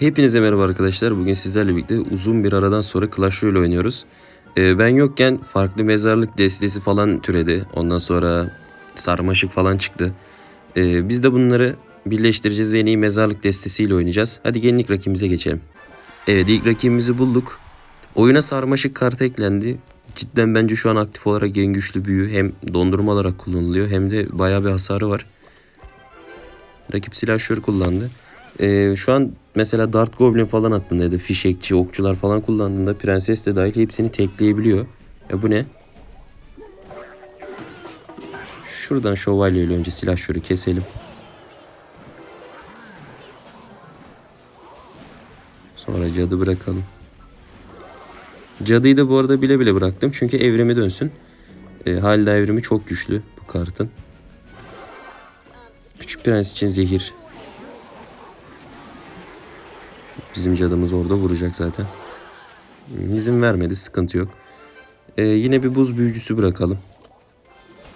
Hepinize merhaba arkadaşlar. Bugün sizlerle birlikte uzun bir aradan sonra Clash Royale oynuyoruz. Ee, ben yokken farklı mezarlık destesi falan türedi. Ondan sonra sarmaşık falan çıktı. Ee, biz de bunları birleştireceğiz ve en iyi mezarlık destesiyle oynayacağız. Hadi gelin ilk rakibimize geçelim. Evet ilk rakibimizi bulduk. Oyuna sarmaşık kartı eklendi. Cidden bence şu an aktif olarak en güçlü büyü hem dondurma olarak kullanılıyor hem de bayağı bir hasarı var. Rakip silahşör kullandı. Ee, şu an mesela Dart Goblin falan attığında ya da fişekçi, okçular falan kullandığında prenses de dahil hepsini tekleyebiliyor. Ya bu ne? Şuradan şövalye ile önce silahşörü keselim. Sonra cadı bırakalım. Cadıyı da bu arada bile bile bıraktım. Çünkü evrimi dönsün. E, Halide evrimi çok güçlü bu kartın. Küçük prens için zehir. Bizim cadımız orada vuracak zaten. İzin vermedi sıkıntı yok. E, yine bir buz büyücüsü bırakalım.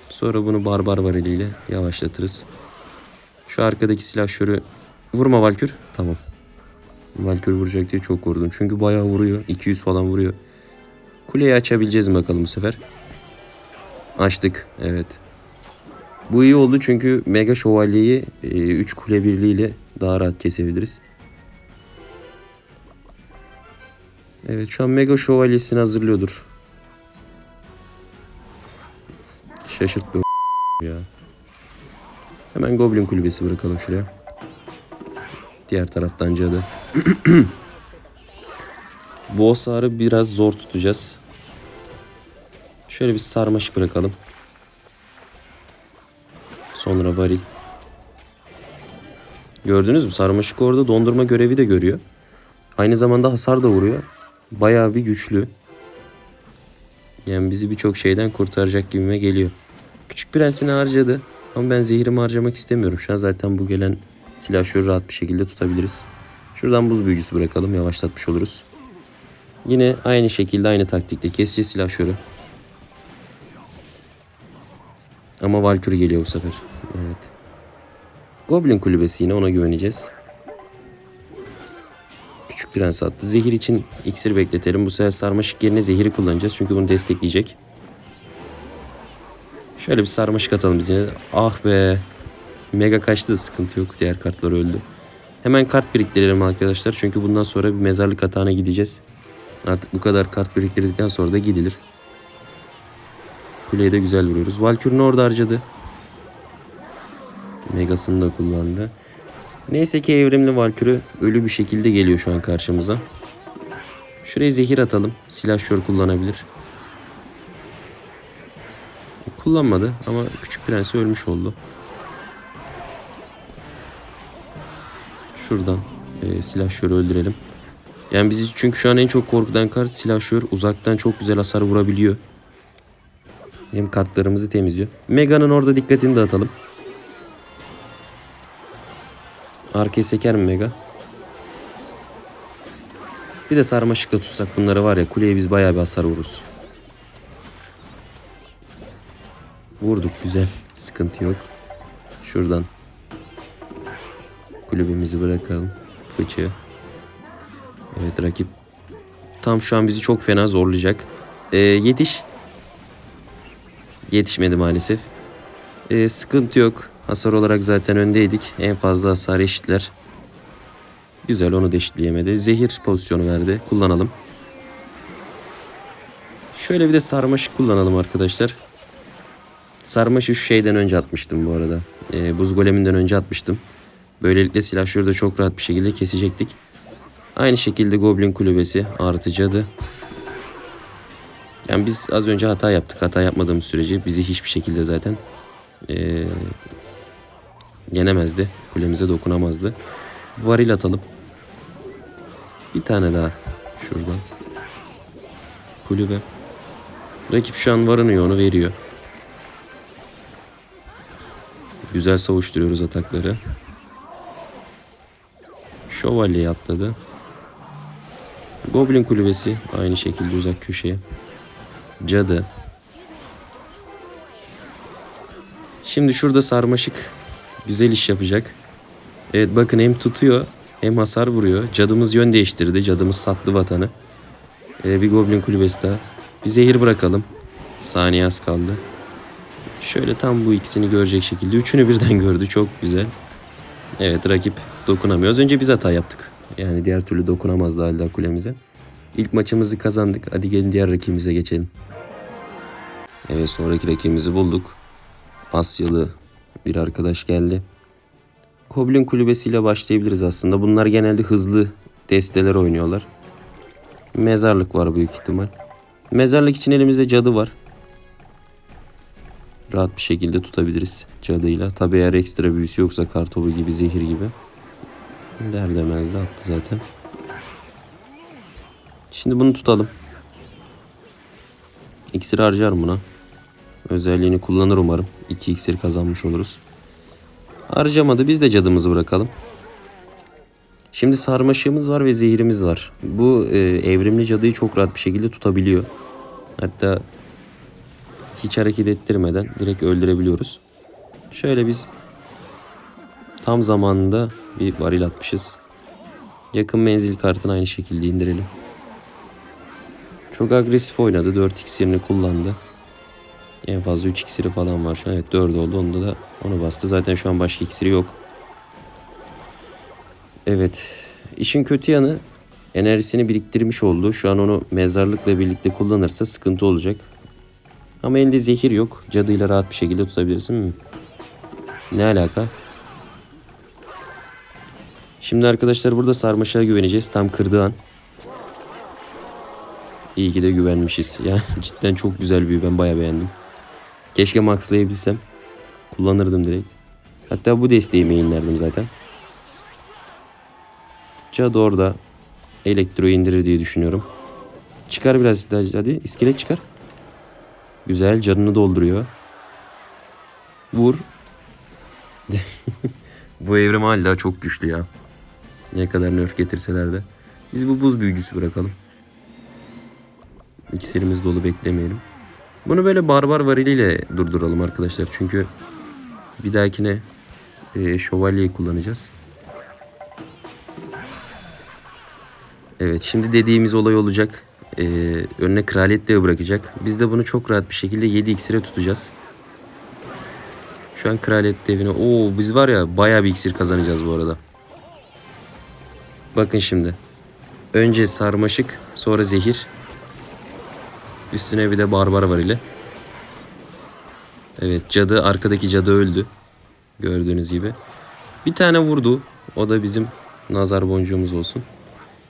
Sonra bunu barbar variliyle yavaşlatırız. Şu arkadaki silahşörü vurma Valkür. Tamam. Valkür vuracak diye çok korktum. Çünkü bayağı vuruyor. 200 falan vuruyor. Kuleyi açabileceğiz mi bakalım bu sefer? Açtık. Evet. Bu iyi oldu çünkü Mega Şövalyeyi 3 kule birliğiyle daha rahat kesebiliriz. Evet şu an Mega Şövalyesini hazırlıyordur. Şaşırt be ya. Hemen Goblin kulübesi bırakalım şuraya. Diğer taraftan cadı. Bu osarı biraz zor tutacağız. Şöyle bir sarmaşık bırakalım. Sonra varil. Gördünüz mü? Sarmaşık orada dondurma görevi de görüyor. Aynı zamanda hasar da vuruyor. Bayağı bir güçlü. Yani bizi birçok şeyden kurtaracak gibime geliyor. Küçük prensini harcadı. Ama ben zehirimi harcamak istemiyorum. Şu an zaten bu gelen silahşörü rahat bir şekilde tutabiliriz. Şuradan buz büyücüsü bırakalım. Yavaşlatmış oluruz. Yine aynı şekilde aynı taktikte keseceğiz silahşörü. Ama Valkyrie geliyor bu sefer. Evet. Goblin kulübesi yine ona güveneceğiz. Küçük prens attı. Zehir için iksir bekletelim. Bu sefer sarmaşık yerine zehiri kullanacağız. Çünkü bunu destekleyecek. Şöyle bir sarmaşık atalım biz yine. Ah be. Mega kaçtı sıkıntı yok. Diğer kartlar öldü. Hemen kart biriktirelim arkadaşlar. Çünkü bundan sonra bir mezarlık atağına gideceğiz. Artık bu kadar kart biriktirdikten sonra da gidilir. Kuleyi de güzel vuruyoruz. Valkür'ün orada harcadı. Megasını da kullandı. Neyse ki evrimli Valkür'ü ölü bir şekilde geliyor şu an karşımıza. Şuraya zehir atalım. Silahşör kullanabilir. Kullanmadı ama küçük prensi ölmüş oldu. Şuradan e, silahşörü öldürelim. Yani bizi çünkü şu an en çok korkutan kart silahşör. Uzaktan çok güzel hasar vurabiliyor. Hem kartlarımızı temizliyor. Mega'nın orada dikkatini dağıtalım. Arkaya seker mi Mega? Bir de sarmaşıkla tutsak bunları var ya kuleye biz bayağı bir hasar vururuz. Vurduk güzel. Sıkıntı yok. Şuradan kulübemizi bırakalım. Fıçı. Evet rakip tam şu an bizi çok fena zorlayacak. Ee, yetiş. Yetişmedi maalesef. Ee, sıkıntı yok. Hasar olarak zaten öndeydik. En fazla hasar eşitler. Güzel onu da eşitleyemedi. Zehir pozisyonu verdi. Kullanalım. Şöyle bir de sarmaşık kullanalım arkadaşlar. Sarmaşı şu şeyden önce atmıştım bu arada. Ee, buz goleminden önce atmıştım. Böylelikle silahşörü de çok rahat bir şekilde kesecektik. Aynı şekilde Goblin kulübesi artı cadı. Yani biz az önce hata yaptık. Hata yapmadığımız sürece bizi hiçbir şekilde zaten ee, yenemezdi. Kulemize dokunamazdı. Varil atalım. Bir tane daha şuradan. Kulübe. Rakip şu an varınıyor onu veriyor. Güzel savuşturuyoruz atakları. Şövalyeyi atladı. Goblin kulübesi aynı şekilde uzak köşeye. Cadı. Şimdi şurada sarmaşık güzel iş yapacak. Evet bakın hem tutuyor Hem hasar vuruyor. Cadımız yön değiştirdi. Cadımız sattı vatanı. Ee, bir goblin kulübesi daha. Bir zehir bırakalım. Saniye az kaldı. Şöyle tam bu ikisini görecek şekilde. Üçünü birden gördü. Çok güzel. Evet rakip dokunamıyor. Az önce biz hata yaptık. Yani diğer türlü dokunamazdı hala kulemize. İlk maçımızı kazandık. Hadi gelin diğer rakibimize geçelim. Evet sonraki rakibimizi bulduk. Asyalı bir arkadaş geldi. Goblin kulübesiyle başlayabiliriz aslında. Bunlar genelde hızlı desteler oynuyorlar. Mezarlık var büyük ihtimal. Mezarlık için elimizde cadı var. Rahat bir şekilde tutabiliriz cadıyla. Tabi eğer ekstra büyüsü yoksa kartopu gibi zehir gibi. Der demez de attı zaten. Şimdi bunu tutalım. İksir harcarım buna. Özelliğini kullanır umarım. 2 iksir kazanmış oluruz. Harcamadı biz de cadımızı bırakalım. Şimdi sarmaşığımız var ve zehirimiz var. Bu e, evrimli cadıyı çok rahat bir şekilde tutabiliyor. Hatta hiç hareket ettirmeden direkt öldürebiliyoruz. Şöyle biz tam zamanında bir varil atmışız. Yakın menzil kartını aynı şekilde indirelim. Çok agresif oynadı. 4 iksirini kullandı. En fazla 3 iksiri falan var. Evet 4 oldu. Onda da onu bastı. Zaten şu an başka iksiri yok. Evet. İşin kötü yanı enerjisini biriktirmiş oldu. Şu an onu mezarlıkla birlikte kullanırsa sıkıntı olacak. Ama elinde zehir yok. Cadıyla rahat bir şekilde tutabilirsin mi? Ne alaka? Şimdi arkadaşlar burada sarmaşığa güveneceğiz. Tam kırdığı an. İyi ki de güvenmişiz. Ya cidden çok güzel bir. Ben bayağı beğendim. Keşke maxlayabilsem. Kullanırdım direkt. Hatta bu desteği mainlerdim zaten. Cadı orada elektro indirir diye düşünüyorum. Çıkar biraz hadi. iskelet çıkar. Güzel canını dolduruyor. Vur. bu evrim hala çok güçlü ya. Ne kadar nerf getirseler de. Biz bu buz büyücüsü bırakalım. İksirimiz dolu beklemeyelim. Bunu böyle barbar variliyle durduralım arkadaşlar. Çünkü bir dahakine e, şövalyeyi kullanacağız. Evet şimdi dediğimiz olay olacak. E, önüne kraliyet devi bırakacak. Biz de bunu çok rahat bir şekilde 7 iksire tutacağız. Şu an kraliyet devine... Oo biz var ya bayağı bir iksir kazanacağız bu arada. Bakın şimdi. Önce sarmaşık sonra zehir. Üstüne bir de barbar var ile. Evet cadı arkadaki cadı öldü. Gördüğünüz gibi. Bir tane vurdu. O da bizim nazar boncuğumuz olsun.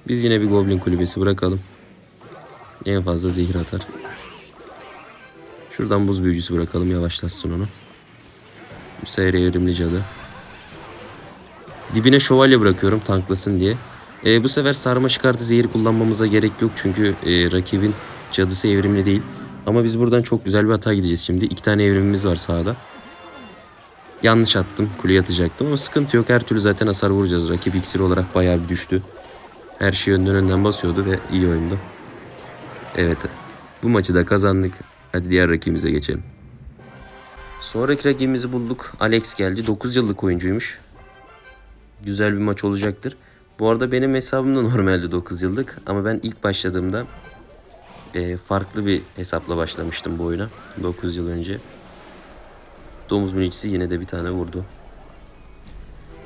Biz yine bir goblin kulübesi bırakalım. En fazla zehir atar. Şuradan buz büyücüsü bırakalım yavaşlatsın onu. Sefer evrimli cadı. Dibine şövalye bırakıyorum tanklasın diye. E, bu sefer sarmaşık artı zehir kullanmamıza gerek yok. Çünkü e, rakibin cadısı evrimli değil. Ama biz buradan çok güzel bir hata gideceğiz şimdi. İki tane evrimimiz var sağda. Yanlış attım. Kuleye atacaktım ama sıkıntı yok. Her türlü zaten hasar vuracağız. Rakip iksir olarak bayağı bir düştü. Her şey önden önden basıyordu ve iyi oyundu. Evet. Bu maçı da kazandık. Hadi diğer rakibimize geçelim. Sonraki rakibimizi bulduk. Alex geldi. 9 yıllık oyuncuymuş. Güzel bir maç olacaktır. Bu arada benim hesabım da normalde 9 yıllık. Ama ben ilk başladığımda e, farklı bir hesapla başlamıştım bu oyuna. 9 yıl önce. Domuz minicisi yine de bir tane vurdu.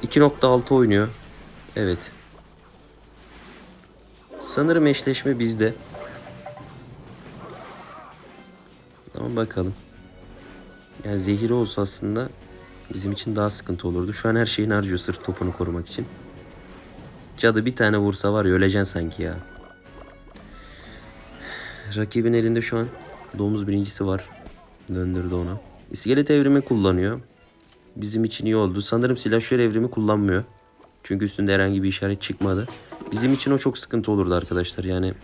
2.6 oynuyor. Evet. Sanırım eşleşme bizde. Ama bakalım. Yani zehiri olsa aslında bizim için daha sıkıntı olurdu. Şu an her şeyini harcıyor sırf topunu korumak için. Cadı bir tane vursa var ya öleceksin sanki ya. Rakibin elinde şu an domuz birincisi var. Döndürdü onu. İskelet evrimi kullanıyor. Bizim için iyi oldu. Sanırım silahşör evrimi kullanmıyor. Çünkü üstünde herhangi bir işaret çıkmadı. Bizim için o çok sıkıntı olurdu arkadaşlar. Yani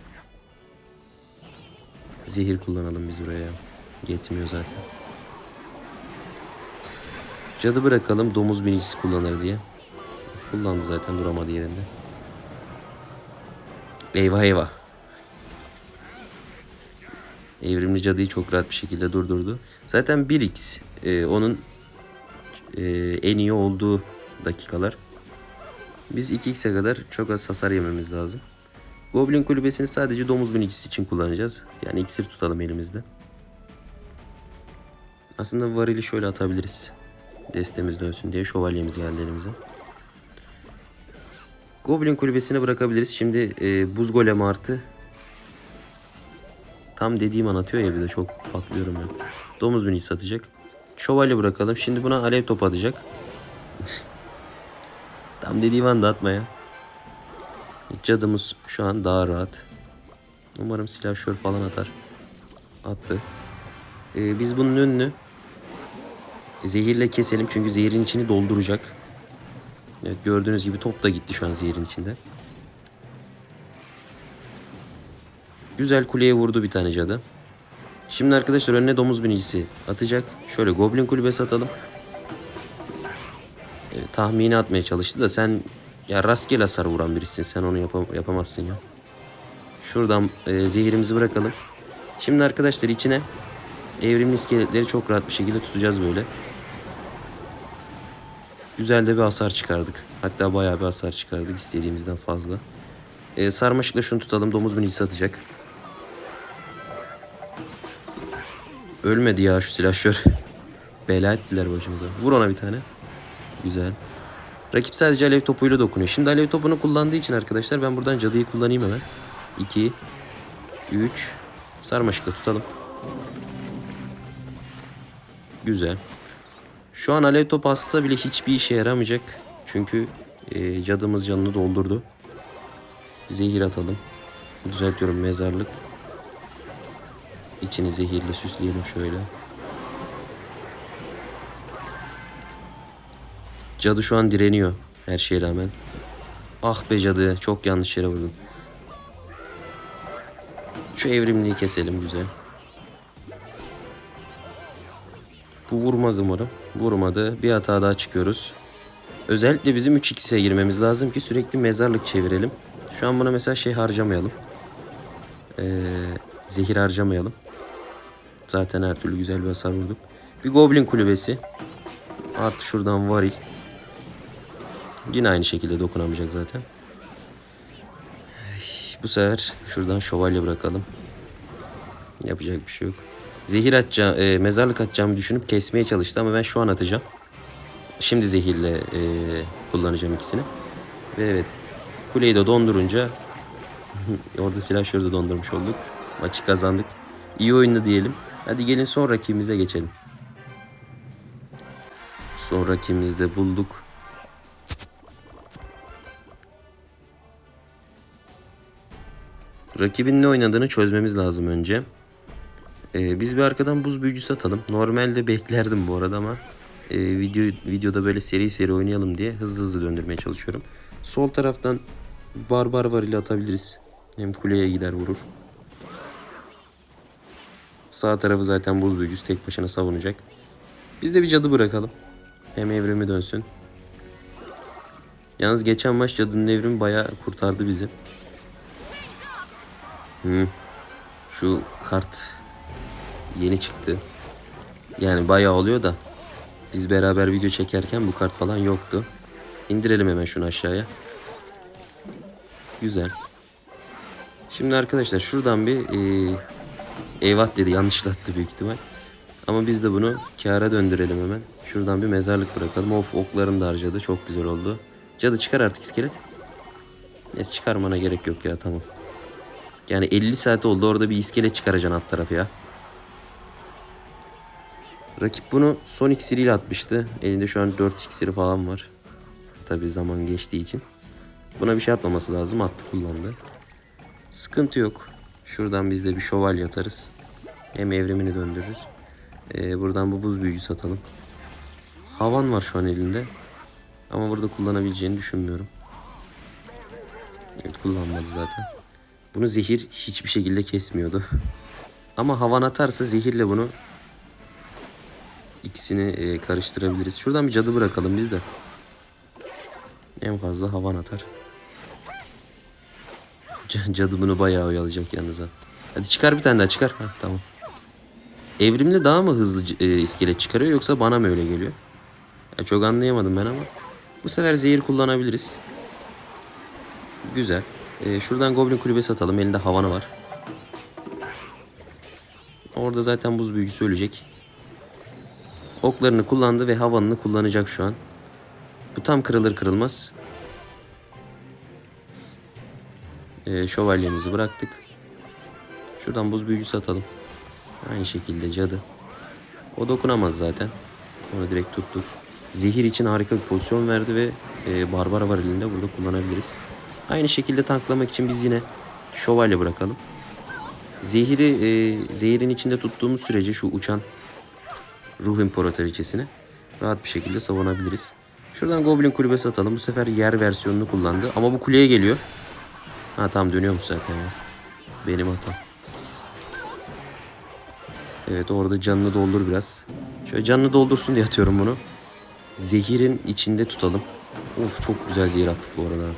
zehir kullanalım biz buraya. Yetmiyor zaten. Cadı bırakalım domuz binicisi kullanır diye. Kullandı zaten duramadı yerinde. Eyvah eyvah. Evrimli cadıyı çok rahat bir şekilde durdurdu. Zaten 1x e, onun e, en iyi olduğu dakikalar. Biz 2x'e kadar çok az hasar yememiz lazım. Goblin kulübesini sadece domuz binicisi için kullanacağız. Yani iksir tutalım elimizde. Aslında varili şöyle atabiliriz. Destemiz dönsün diye şövalyemiz geldi elimize. Goblin kulübesine bırakabiliriz. Şimdi e, buz golem artı. Tam dediğim an atıyor ya bir de çok patlıyorum ya. Domuz binicisi atacak. Şövalye bırakalım. Şimdi buna alev top atacak. Tam dediğim anda atma ya. Cadımız şu an daha rahat. Umarım silahşör falan atar. Attı. Ee, biz bunun önünü zehirle keselim çünkü zehirin içini dolduracak. Evet gördüğünüz gibi top da gitti şu an zehirin içinde. Güzel kuleye vurdu bir tane cadı. Şimdi arkadaşlar önüne domuz binicisi atacak. Şöyle goblin kulübesi atalım. E, tahmini atmaya çalıştı da sen ya rastgele hasar vuran birisin. Sen onu yapam- yapamazsın ya. Şuradan e, zehirimizi bırakalım. Şimdi arkadaşlar içine evrimli iskeletleri çok rahat bir şekilde tutacağız böyle. Güzel de bir hasar çıkardık. Hatta bayağı bir hasar çıkardık istediğimizden fazla. E, sarmaşıkla şunu tutalım. Domuz binicisi atacak. Ölmedi ya şu silahşör. Bela ettiler başımıza. Vur ona bir tane. Güzel. Rakip sadece alev topuyla dokunuyor. Şimdi alev topunu kullandığı için arkadaşlar ben buradan cadıyı kullanayım hemen. 2 3 Sarmaşıkla tutalım. Güzel. Şu an alev top atsa bile hiçbir işe yaramayacak. Çünkü e, cadımız canını doldurdu. Zehir atalım. Düzeltiyorum mezarlık. İçini zehirle süsleyelim şöyle. Cadı şu an direniyor her şeye rağmen. Ah be cadı çok yanlış yere vurdun. Şu evrimliği keselim güzel. Bu vurmaz umarım. Vurmadı. Bir hata daha çıkıyoruz. Özellikle bizim 3x'e girmemiz lazım ki sürekli mezarlık çevirelim. Şu an buna mesela şey harcamayalım. Ee, zehir harcamayalım. Zaten her türlü güzel bir hasar vurduk. Bir goblin kulübesi. Artı şuradan varil. Yine aynı şekilde dokunamayacak zaten. Bu sefer şuradan şövalye bırakalım. Yapacak bir şey yok. Zehir atacağım, e, mezarlık atacağımı düşünüp kesmeye çalıştı ama ben şu an atacağım. Şimdi zehirle e, kullanacağım ikisini. Ve evet kuleyi de dondurunca orada silahşörü de dondurmuş olduk. Maçı kazandık. İyi oyundu diyelim. Hadi gelin son rakibimize geçelim. Son rakibimizi de bulduk. Rakibin ne oynadığını çözmemiz lazım önce. Ee, biz bir arkadan buz büyücüsü atalım. Normalde beklerdim bu arada ama e, video videoda böyle seri seri oynayalım diye hızlı hızlı döndürmeye çalışıyorum. Sol taraftan barbar var ile atabiliriz. Hem kuleye gider vurur. Sağ tarafı zaten buz büyücüsü tek başına savunacak. Biz de bir cadı bırakalım. Hem evrimi dönsün. Yalnız geçen maç cadının evrimi bayağı kurtardı bizi. Hı. Şu kart yeni çıktı. Yani bayağı oluyor da biz beraber video çekerken bu kart falan yoktu. İndirelim hemen şunu aşağıya. Güzel. Şimdi arkadaşlar şuradan bir e, eyvah dedi yanlışla attı büyük ihtimal. Ama biz de bunu kâra döndürelim hemen. Şuradan bir mezarlık bırakalım. Of oklarını da harcadı. Çok güzel oldu. Cadı çıkar artık iskelet. Neyse çıkarmana gerek yok ya tamam. Yani 50 saat oldu orada bir iskelet çıkaracaksın alt tarafı ya. Rakip bunu son iksiriyle atmıştı. Elinde şu an 4 iksiri falan var. Tabi zaman geçtiği için. Buna bir şey atmaması lazım. Attı kullandı. Sıkıntı yok. Şuradan biz de bir şövalye atarız. Hem evrimini döndürürüz. Ee, buradan bu buz büyücü satalım. Havan var şu an elinde. Ama burada kullanabileceğini düşünmüyorum. Evet kullanmadı zaten. Bunu zehir hiçbir şekilde kesmiyordu. Ama havan atarsa zehirle bunu ikisini e, karıştırabiliriz. Şuradan bir cadı bırakalım biz de. En fazla havan atar. Cadı bunu bayağı oyalayacak yalnız ha. Hadi çıkar bir tane daha çıkar. Heh, tamam. Evrimli daha mı hızlı e, iskelet çıkarıyor yoksa bana mı öyle geliyor? Ya çok anlayamadım ben ama. Bu sefer zehir kullanabiliriz. Güzel. Ee, şuradan Goblin kulübesi atalım. Elinde havanı var. Orada zaten buz büyücüsü ölecek. Oklarını kullandı ve havanını kullanacak şu an. Bu tam kırılır kırılmaz. Ee, şövalyemizi bıraktık. Şuradan buz büyücüsü atalım. Aynı şekilde cadı. O dokunamaz zaten. Onu direkt tuttuk. Zehir için harika bir pozisyon verdi ve e, Barbara var elinde. Burada kullanabiliriz. Aynı şekilde tanklamak için biz yine şövalye bırakalım. Zehiri e, zehirin içinde tuttuğumuz sürece şu uçan ruh imparatoriçesini rahat bir şekilde savunabiliriz. Şuradan Goblin kulübesi atalım. Bu sefer yer versiyonunu kullandı. Ama bu kuleye geliyor. Ha tamam dönüyormuş zaten ya. Benim hatam. Evet orada canını doldur biraz. Şöyle canını doldursun diye atıyorum bunu. Zehirin içinde tutalım. Of çok güzel zehir attık bu arada.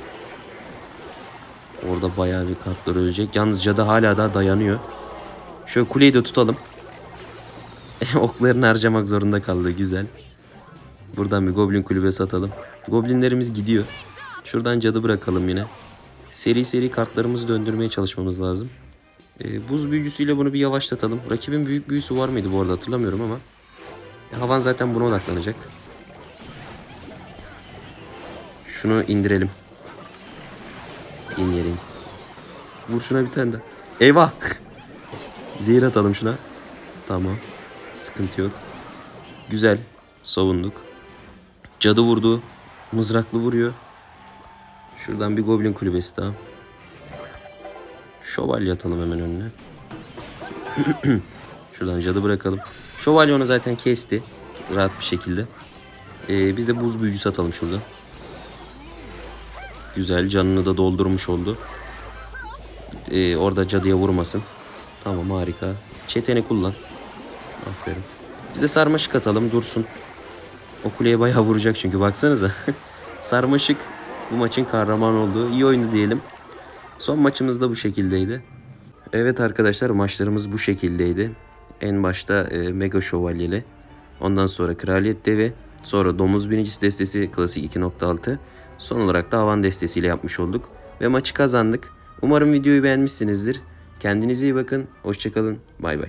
Orada bayağı bir kartlar ölecek. Yalnız cadı hala daha dayanıyor. Şöyle kuleyi de tutalım. Oklarını harcamak zorunda kaldı. Güzel. Buradan bir goblin kulübesi atalım. Goblinlerimiz gidiyor. Şuradan cadı bırakalım yine. Seri seri kartlarımızı döndürmeye çalışmamız lazım. Ee, buz büyücüsüyle bunu bir yavaşlatalım. Rakibin büyük büyüsü var mıydı bu arada hatırlamıyorum ama. Havan zaten buna odaklanacak. Şunu indirelim. İn. Vur şuna bir tane daha. Eyvah. Zehir atalım şuna. Tamam. Sıkıntı yok. Güzel. Savunduk. Cadı vurdu. Mızraklı vuruyor. Şuradan bir goblin kulübesi daha. Şövalye atalım hemen önüne. Şuradan cadı bırakalım. Şövalye onu zaten kesti. Rahat bir şekilde. Ee, biz de buz büyücüsü atalım şurada. Güzel canını da doldurmuş oldu. Ee, orada cadıya vurmasın. Tamam harika. Çeteni kullan. Aferin. Biz de sarmaşık atalım dursun. O kuleye bayağı vuracak çünkü baksanıza. sarmaşık bu maçın kahraman olduğu iyi oyundu diyelim. Son maçımız da bu şekildeydi. Evet arkadaşlar maçlarımız bu şekildeydi. En başta e, Mega Şövalyeli. Ondan sonra Kraliyet Devi. Sonra Domuz Binicisi destesi Klasik 2.6. Son olarak da Havan destesiyle yapmış olduk. Ve maçı kazandık. Umarım videoyu beğenmişsinizdir. Kendinize iyi bakın. Hoşçakalın. Bay bay.